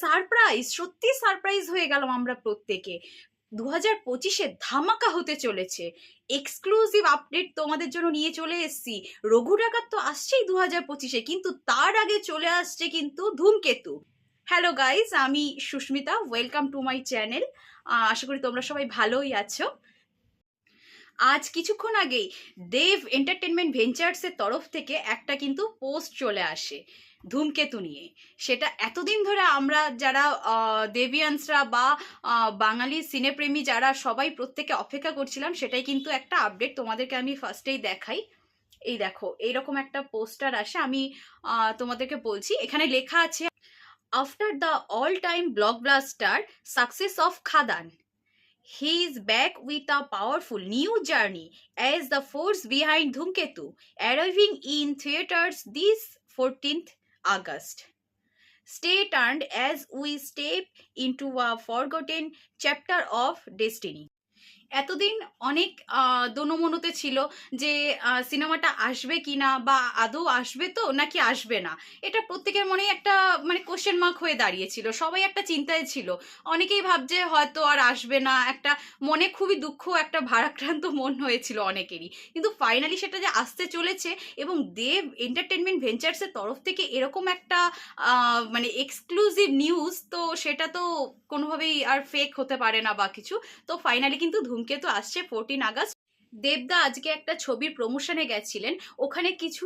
Surprise, সত্যি surprise হয়ে গেলাম আমরা প্রত্যেকে। দু হাজার পঁচিশে ধামাকা হতে চলেছে। এক্সক্লুসিভ আপডেট তোমাদের জন্য নিয়ে চলে এসেছি। রঘু ডাকাত তো আসছেই দু হাজার পঁচিশে, কিন্তু তার আগে চলে আসছে কিন্তু ধূমকেতু। হ্যালো গাইজ আমি Susmita welcome to my channel আশা করি তোমরা সবাই ভালোই আছো। আজ কিছুক্ষণ আগেই দেব এন্টারটেনমেন্ট ভেঞ্চার্সের তরফ থেকে একটা কিন্তু পোস্ট চলে আসে। ধূমকেতু নিয়ে। সেটা এতদিন ধরে আমরা যারা দেবিয়ান্সরা বা বাঙালি সিনেপ্রেমী যারা সবাই প্রত্যেকে অপেক্ষা করছিলাম সেটাই কিন্তু একটা আপডেট তোমাদেরকে আমি ফার্স্টেই দেখাই। এই দেখো এইরকম একটা পোস্টার আসে আমি তোমাদেরকে বলছি। এখানে লেখা আছে after the all time blockbuster success of Khadaan he is back with a powerful new journey as the force behind Dhumketu, arriving in theaters this 14th August. Stay tuned as we step into a forgotten chapter of destiny. এতদিন অনেক দোনোমনোতে ছিল যে সিনেমাটা আসবে কি না বা আদৌ আসবে তো নাকি আসবে না? এটা প্রত্যেকের মনে একটা মানে কোশ্চেন মার্ক হয়ে দাঁড়িয়েছিল। সবাই একটা চিন্তায় ছিল। অনেকেই ভাবছে হয়তো আর আসবে না। একটা মনে খুবই দুঃখ, একটা ভারাক্রান্ত মন হয়েছিল অনেকেরই। কিন্তু ফাইনালি সেটা যে আসতে চলেছে এবং দেব এন্টারটেনমেন্ট ভেঞ্চার্সের তরফ থেকে এরকম একটা মানে এক্সক্লুসিভ নিউজ তো সেটা তো কোনোভাবেই আর ফেক হতে পারে না বা কিছু। তো ফাইনালি কিন্তু ধূমকেতু আসছে ফোরটিন আগস্ট। দেবদা আজকে একটা ছবির প্রমোশনে গেছিলেন। ওখানে কিছু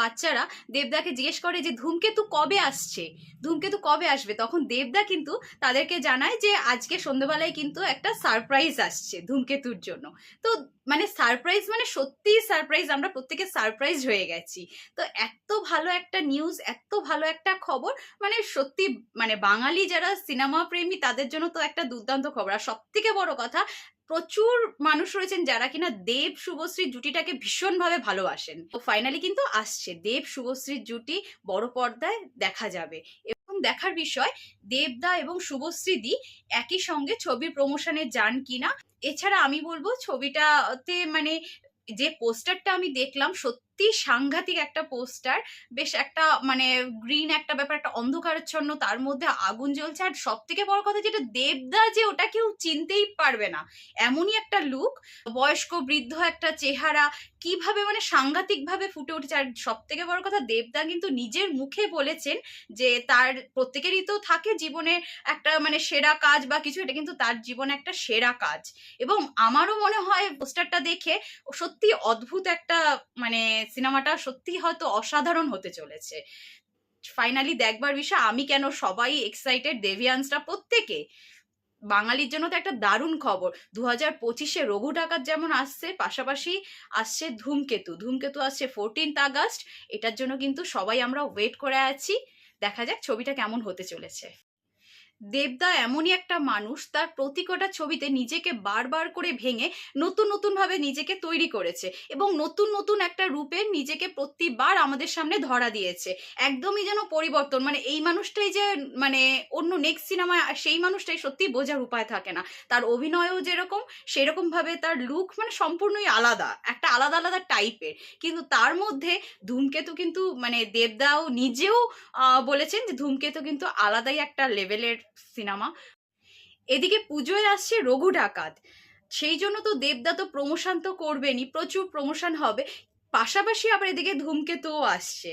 বাচ্চারা দেবদাকে জিজ্ঞেস করে যে ধূমকেতু কবে আসছে? ধূমকেতু কবে আসবে? তখন দেবদা কিন্তু তাদেরকে জানায় যে, আজকে সন্ধ্যেবেলায় কিন্তু একটা সারপ্রাইজ আসছে ধূমকেতুর জন্য। তো মানে সারপ্রাইজ মানে সত্যিই সারপ্রাইজ আমরা প্রত্যেকে সারপ্রাইজ হয়ে গেছি। তো এত ভালো একটা নিউজ এত ভালো একটা খবর মানে সত্যি মানে বাঙালি যারা সিনেমা প্রেমী, তাদের জন্য তো একটা দুর্দান্ত খবর। আর সব থেকে বড় কথা প্রচুর মানুষ রয়েছেন যারা কিনা দেব শুভশ্রীর জুটিটাকে ভীষণভাবে ভালোবাসেন। তো ফাইনালি কিন্তু আসছে। দেব শুভশ্রীর জুটি বড় পর্দায় দেখা যাবে। এবং দেখার বিষয়, দেবদা এবং শুভশ্রী দি একই সঙ্গে ছবির প্রমোশনে যান কিনা, এছাড়া আমি বলব ছবিটাতে মানে যে পোস্টারটা আমি দেখলাম সত্যি সাংঘাতিক একটা পোস্টার। বেশ একটা মানে গ্রিন একটা ব্যাপার, একটা অন্ধকারাচ্ছন্ন, তার মধ্যে আগুন জ্বলছে। আর সব থেকে বড় কথা যেটা, দেবদা যে ওটা কেউ চিনতেই পারবে না। এমনই একটা লুক বয়স্ক, বৃদ্ধ একটা চেহারা, কীভাবে মানে সাংঘাতিক ভাবে ফুটে উঠেছে। আর সব থেকে বড় কথা, দেবদা কিন্তু নিজের মুখে বলেছেন যে তার প্রত্যেকেরই তো থাকে জীবনে একটা মানে সেরা কাজ বা কিছু, এটা কিন্তু তার জীবনে একটা সেরা কাজ। এবং আমারও মনে হয় পোস্টারটা দেখে সত্যি অদ্ভুত একটা মানে সিনেমাটা সত্যি হয়তো অসাধারণ হতে চলেছে। ফাইনালি দেখবার বিষয়, আমি কেন সবাই এক্সাইটেড দেভিয়ান্সরা প্রত্যেকে। বাঙালির জন্য তো একটা দারুণ খবর। দু হাজার পঁচিশে রঘু ডাকাত যেমন আসছে, পাশাপাশি আসছে ধূমকেতু। ধূমকেতু আসছে ফোরটিন্থ আগস্ট। এটার জন্য কিন্তু সবাই আমরা ওয়েট করে আছি। দেখা যাক ছবিটা কেমন হতে চলেছে। দেবদা এমনই একটা মানুষ, তার প্রতিকটা ছবিতে নিজেকে বারবার করে ভেঙে নতুন নতুন ভাবে নিজেকে তৈরি করেছে এবং নতুন নতুন একটা রূপে নিজেকে প্রতিবার আমাদের সামনে ধরা দিয়েছে। একদমই যেন পরিবর্তন মানে এই মানুষটাই যে মানে অন্য নেক্সট সিনেমায় সেই মানুষটাই সত্যি বোঝার উপায় থাকে না। তার অভিনয়ও যেরকম সেরকম ভাবে তার লুক মানে সম্পূর্ণই আলাদা, একটা আলাদা আলাদা টাইপের কিন্তু তার মধ্যে ধূমকেতু কিন্তু মানে দেবদাও নিজেও বলেছেন যে ধূমকেতু কিন্তু আলাদাই একটা লেভেলের সিনেমা। এদিকে পুজোয় আসছে রঘু ডাকাত। সেই জন্য তো দেবদা তো প্রমোশন তো করবেনই, প্রচুর প্রমোশন হবে। পাশাপাশি আবার এদিকে ধূমকেতুও আসছে।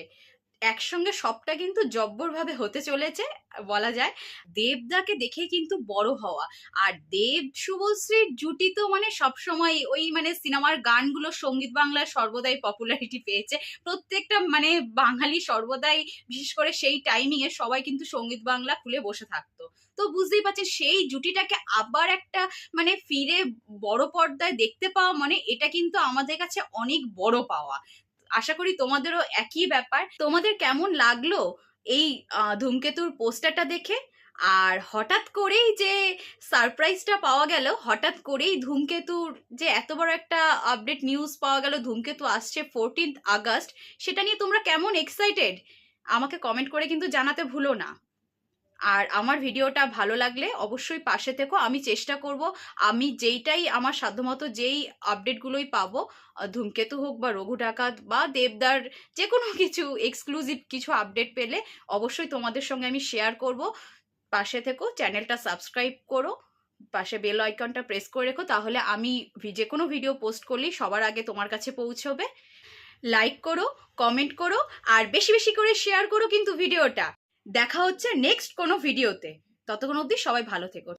একসঙ্গে সবটা কিন্তু জব্বরভাবে হতে চলেছে, বলা যায়। দেবদাকে দেখে কিন্তু বড় হওয়া। আর দেব শুভশ্রীর জুটি তো মানে সবসময় ওই মানে সিনেমার গানগুলো সংগীত বাংলায় সর্বদাই পপুলারিটি পেয়েছে। প্রত্যেকটা মানে বাঙালি সর্বদাই, বিশেষ করে সেই টাইমিং এ সবাই কিন্তু সংগীত বাংলা খুলে বসে থাকতো। তো বুঝতেই পারছেন, সেই জুটিটাকে আবার একটা মানে ফিরে বড় পর্দায় দেখতে পাওয়া মানে এটা কিন্তু আমাদের কাছে অনেক বড় পাওয়া। আশা করি তোমাদেরও একই ব্যাপার। তোমাদের কেমন লাগল এই ধূমকেতুর পোস্টারটা দেখে? আর হঠাৎ করেই যে সারপ্রাইজটা পাওয়া গেল, হঠাৎ করেই ধূমকেতুর যে এত বড় একটা আপডেট নিউজ পাওয়া গেল, ধূমকেতু আসছে ফোরটিন্থ আগস্ট, সেটা নিয়ে তোমরা কেমন এক্সাইটেড আমাকে কমেন্ট করে কিন্তু জানাতে ভুলো না। আর আমার ভিডিওটা ভালো লাগলে অবশ্যই পাশে থেকো। আমি চেষ্টা করব, আমি যেইটাই আমার সাধ্যমতো যেই আপডেটগুলোই পাবো ধূমকেতু হোক বা রঘু ডাকাত বা দেবদার যে কোনো কিছু এক্সক্লুসিভ কিছু আপডেট পেলে অবশ্যই তোমাদের সঙ্গে আমি শেয়ার করব। পাশে থেকো চ্যানেলটা সাবস্ক্রাইব করো, পাশে বেল আইকনটা প্রেস করে রেখো, তাহলে আমি যে কোনো ভিডিও পোস্ট করলেই সবার আগে তোমার কাছে পৌঁছবে। লাইক করো কমেন্ট করো, আর বেশি বেশি করে শেয়ার করো কিন্তু ভিডিওটা। দেখা হচ্ছে নেক্সট কোনো ভিডিওতে ততক্ষণ অব্দি সবাই ভালো থেকো।